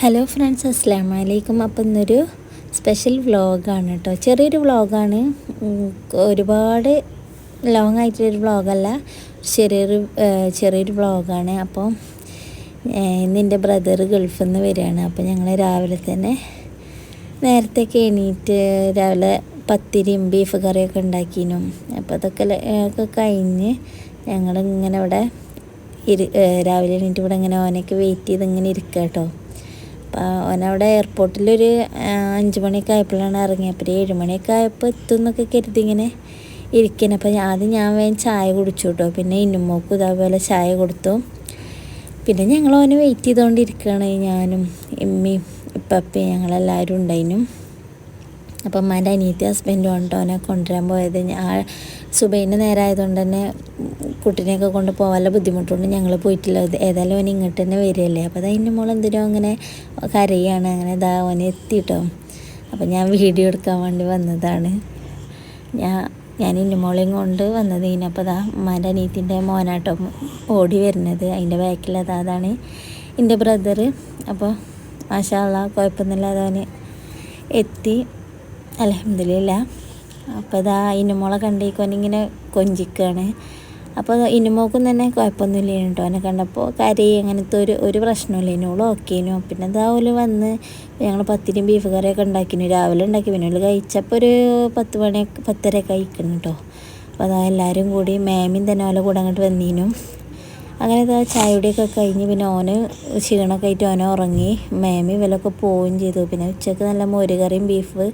Hello friends അസ്സാം വലൈക്കും അപ്പം ഇന്നൊരു സ്പെഷ്യൽ വ്ളോഗാണ് കേട്ടോ ചെറിയൊരു വ്ളോഗാണ് ഒരുപാട് ലോങ് ആയിട്ടുള്ളൊരു വ്ളോഗല്ല ചെറിയൊരു ചെറിയൊരു വ്ളോഗാണ് അപ്പോൾ ഇന്ന് എന്റെ ബ്രദർ ഗൾഫിൽ നിന്ന് വരികയാണ്. അപ്പോൾ ഞങ്ങൾ രാവിലെ തന്നെ നേരത്തെയൊക്കെ എണീറ്റ് രാവിലെ പത്തിരിയും ബീഫ് കറിയൊക്കെ ഉണ്ടാക്കിനും. അപ്പോൾ അതൊക്കെ ഒക്കെ കഴിഞ്ഞ് ഞങ്ങളിങ്ങനെ ഇവിടെ ഇരു രാവിലെ എണീറ്റ് ഇവിടെ ഇങ്ങനെ ഓനൊക്കെ വെയിറ്റ് ചെയ്ത് ഇങ്ങനെ ഇരിക്കുക കേട്ടോ അവനവിടെ എയർപോർട്ടിലൊരു അഞ്ച് മണിയൊക്കെ ആയപ്പോഴാണ് ഇറങ്ങിയപ്പോൾ ഏഴ് മണിയൊക്കെ ആയപ്പോൾ എത്തും എന്നൊക്കെ കരുതി ഇങ്ങനെ ഇരിക്കണം അപ്പോൾ ആദ്യം ഞാൻ വേഗം ചായ കുടിച്ചു കേട്ടോ. പിന്നെ ഇന്നുമോക്കും ഇതേപോലെ ചായ കൊടുത്തു. പിന്നെ ഞങ്ങൾ അവനെ വെയിറ്റ് ചെയ്തുകൊണ്ടിരിക്കുകയാണ് ഞാനും എമ്മി ഇപ്പപ്പയും ഞങ്ങളെല്ലാവരും ഉണ്ടായിരുന്നു അപ്പം അമ്മേന്റെ അനിയത്തി ഹസ്ബൻഡും ഉണ്ടോ അവനെ കൊണ്ടുവരാൻ പോയത്. ആ സുബൈന്റെ നേരമായതുകൊണ്ട് തന്നെ കുട്ടീനെയൊക്കെ കൊണ്ട് പോകാനുള്ള ബുദ്ധിമുട്ടുണ്ട്? ഞങ്ങൾ പോയിട്ടില്ല. ഏതായാലും അവൻ ഇങ്ങോട്ട് തന്നെ വരികയല്ലേ. അപ്പോൾ അത് അതിന്റെ മോൾ എന്തിനോ അങ്ങനെ കരയാണ്? അങ്ങനെ ഇതാ അവനെ എത്തിയിട്ടോ അപ്പം ഞാൻ വീഡിയോ എടുക്കാൻ വേണ്ടി വന്നതാണ്. ഞാൻ ഞാൻ ഇന്നുമോളെയും കൊണ്ട് വന്നത് അപ്പോൾ അതാ അമ്മാന്റെ അനിയത്തിന്റെ മോനാട്ടോ ഓടി വരുന്നത്. അതിന്റെ ബാക്കിലത് അതാണ് എന്റെ ബ്രദറ് അപ്പോൾ മാഷാള്ള കുഴപ്പമൊന്നുമില്ലാതെ അവന് എത്തി. അലഹമില്ല അപ്പോൾ ഇതാ ഇന്നുമോളെ കണ്ടേക്കോനിങ്ങനെ കൊഞ്ചിക്കുകയാണ് അപ്പോൾ ഇനിമോക്കും തന്നെ കുഴപ്പമൊന്നുമില്ല കേട്ടോ. അവനെ കണ്ടപ്പോൾ കരി അങ്ങനത്തെ ഒരു ഒരു പ്രശ്നമില്ല ഇന്നോളും ഓക്കേനു. പിന്നെ ഇതാവൂൽ വന്ന് ഞങ്ങൾ പത്തിരിയും ബീഫ് കറിയൊക്കെ ഉണ്ടാക്കിനു. രാവിലെ ഉണ്ടാക്കി. പിന്നെ കഴിച്ചപ്പോൾ ഒരു പത്ത് മണി പത്തര കഴിക്കണം കേട്ടോ. അപ്പോൾ അതാ എല്ലാവരും കൂടി മാമിൻ തന്നെ ഓലെ കൂടെ അങ്ങോട്ട് വന്നീനും. അങ്ങനെ ഇതാ ചായയുടെയൊക്കെ കഴിഞ്ഞ് പിന്നെ ഓന് ക്ഷീണമൊക്കെ ആയിട്ട് ഓനെ ഉറങ്ങി. മേമി ഇവലൊക്കെ പോവുകയും ചെയ്തു. പിന്നെ ഉച്ചയ്ക്ക് നല്ല മോരുകറിയും ബീഫ്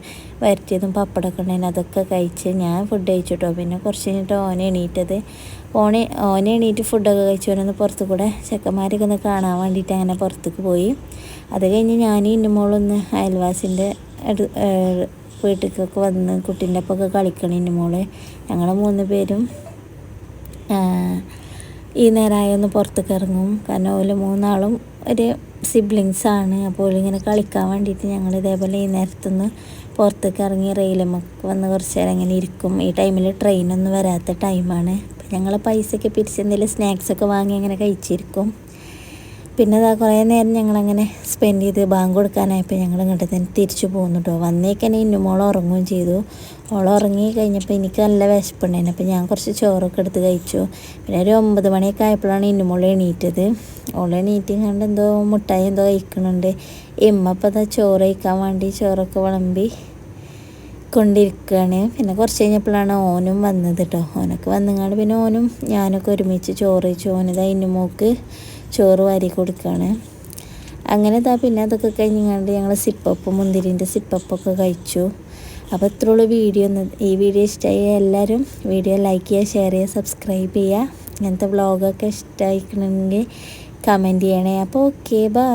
വരട്ടിയതും പപ്പടമൊക്കെ ഉണ്ടായിരുന്നു. അതൊക്കെ കഴിച്ച് ഞാൻ ഫുഡ് കഴിച്ചിട്ടോ. പിന്നെ കുറച്ച് കഴിഞ്ഞിട്ട് ഓനെ എണീറ്റത്. ഓനെ ഓനെ എണീറ്റ് ഫുഡൊക്കെ കഴിച്ചു ഓനൊന്ന് പുറത്തു കൂടെ ചെക്കന്മാരൊക്കെ ഒന്ന് കാണാൻ വേണ്ടിയിട്ട് അങ്ങനെ പുറത്തേക്ക് പോയി. അത് കഴിഞ്ഞ് ഞാൻ ഇന്നുമോളൊന്ന് അയൽവാസിന്റെ വീട്ടിലേക്കൊക്കെ വന്ന് കുട്ടീന്റെ ഒപ്പമൊക്കെ കളിക്കണം ഇന്നുമോൾ ഞങ്ങൾ മൂന്ന് പേരും ഈ നേരമായി ഒന്ന് പുറത്തേക്ക് കാരണം ഓൽ മൂന്നാളും ഒരു സിബ്ലിങ്സാണ് അപ്പോൾ ഇങ്ങനെ കളിക്കാൻ വേണ്ടിയിട്ട് ഞങ്ങൾ ഇതേപോലെ ഈ നേരത്തുനിന്ന് പുറത്തേക്ക് ഇറങ്ങി റെയിലമ്മക്ക് വന്ന് കുറച്ച് നേരം ഇങ്ങനെ ഇരിക്കും. ഈ ടൈമിൽ ട്രെയിനൊന്നും വരാത്ത ടൈമാണ് അപ്പോൾ ഞങ്ങൾ പൈസയൊക്കെ പിരിച്ച് എന്തെങ്കിലും സ്നാക്സൊക്കെ വാങ്ങി അങ്ങനെ കഴിച്ചിരിക്കും. പിന്നെ അതാ കുറേ നേരം ഞങ്ങളങ്ങനെ സ്പെൻഡ് ചെയ്ത് ബാങ്ക് കൊടുക്കാനായപ്പോൾ ഞങ്ങൾ ഇങ്ങോട്ട് തന്നെ തിരിച്ചു പോകുന്നു കേട്ടോ വന്നേക്കന്നെ ഇന്നുമോൾ ഉറങ്ങുകയും ചെയ്തു. ഓൾ ഉറങ്ങി കഴിഞ്ഞപ്പോൾ എനിക്ക് നല്ല വിശപ്പുണ്ടായിരുന്നു. അപ്പോൾ ഞാൻ കുറച്ച് ചോറൊക്കെ എടുത്ത് കഴിച്ചു. പിന്നെ ഒരു ഒമ്പത് മണിയൊക്കെ ആയപ്പോഴാണ് ഇന്നുമോൾ എണീറ്റത്. ഓൾ എണീറ്റ് കണ്ട് എന്തോ മുട്ടായി എന്തോ കഴിക്കണുണ്ട് ഇമ്മ അപ്പോൾ അതാ ചോറ് കഴിക്കാൻ വേണ്ടി ചോറൊക്കെ വിളമ്പി കൊണ്ടിരിക്കുകയാണ്. പിന്നെ കുറച്ച് കഴിഞ്ഞപ്പോഴാണ് ഓനും വന്നത് കേട്ടോ ഓനൊക്കെ വന്നങ്ങാണ്ട് പിന്നെ ഓനും ഞാനൊക്കെ ഒരുമിച്ച് ചോറ് കഴിച്ചു. ഓനിതാ ഇന്നുമോക്ക് ചോറ് വാരി കൊടുക്കുകയാണ് അങ്ങനെ ഇതാ പിന്നെ അതൊക്കെ കഴിഞ്ഞാണ്ട് ഞങ്ങൾ സിപ്പപ്പ് മുന്തിരിന്റെ സിപ്പപ്പൊക്കെ കഴിച്ചു. അപ്പോൾ ഇത്രയുള്ള വീഡിയോ. ഒന്ന് ഈ വീഡിയോ ഇഷ്ടമായി എല്ലാവരും വീഡിയോ ലൈക്ക് ചെയ്യുക ഷെയർ ചെയ്യുക സബ്സ്ക്രൈബ് ചെയ്യുക. ഇങ്ങനത്തെ വ്ളോഗൊക്കെ ഇഷ്ടമായിക്കണമെങ്കിൽ കമന്റ് ചെയ്യണേ. അപ്പോൾ ഓക്കെ ബൈ.